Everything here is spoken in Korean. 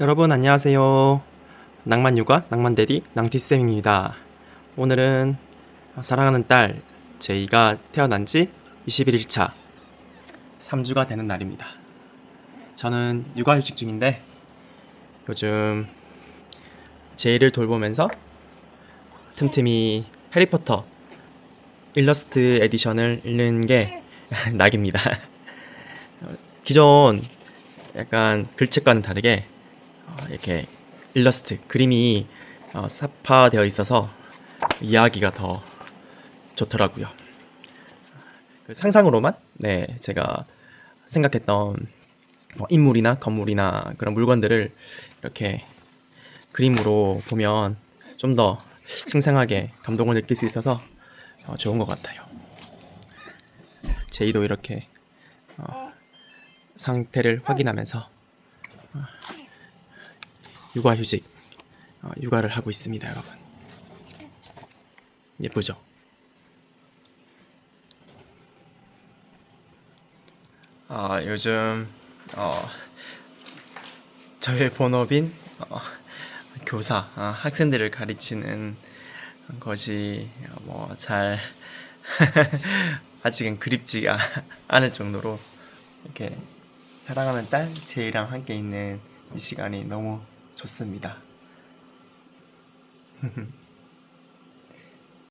여러분 안녕하세요. 낭만 육아 낭만대디 낭티쌤입니다. 오늘은 사랑하는 딸 제이가 태어난 지 21일 차 3주가 되는 날입니다. 저는 육아휴직 중인데 요즘 제이를 돌보면서 틈틈이 해리포터 일러스트 에디션을 읽는 게 낙입니다. 기존 약간 글책과는 다르게 어, 이렇게 일러스트 그림이 어, 삽화되어 있어서 이해하기가 더 좋더라고요. 그 상상으로만 네 제가 생각했던 뭐 인물이나 건물이나 그런 물건들을 이렇게 그림으로 보면 좀 더 생생하게 감동을 느낄 수 있어서 어, 좋은 것 같아요. 제이도 이렇게 어, 상태를 확인하면서 어, 육아휴직 어, 육아를 하고 있습니다, 여러분. 예쁘죠? 아 요즘 어, 저의 본업인 어, 교사 어, 학생들을 가르치는 것이 뭐 잘 아직은 그립지가 않을 정도로 이렇게 사랑하는 딸 제이랑 함께 있는 이 시간이 너무 좋습니다.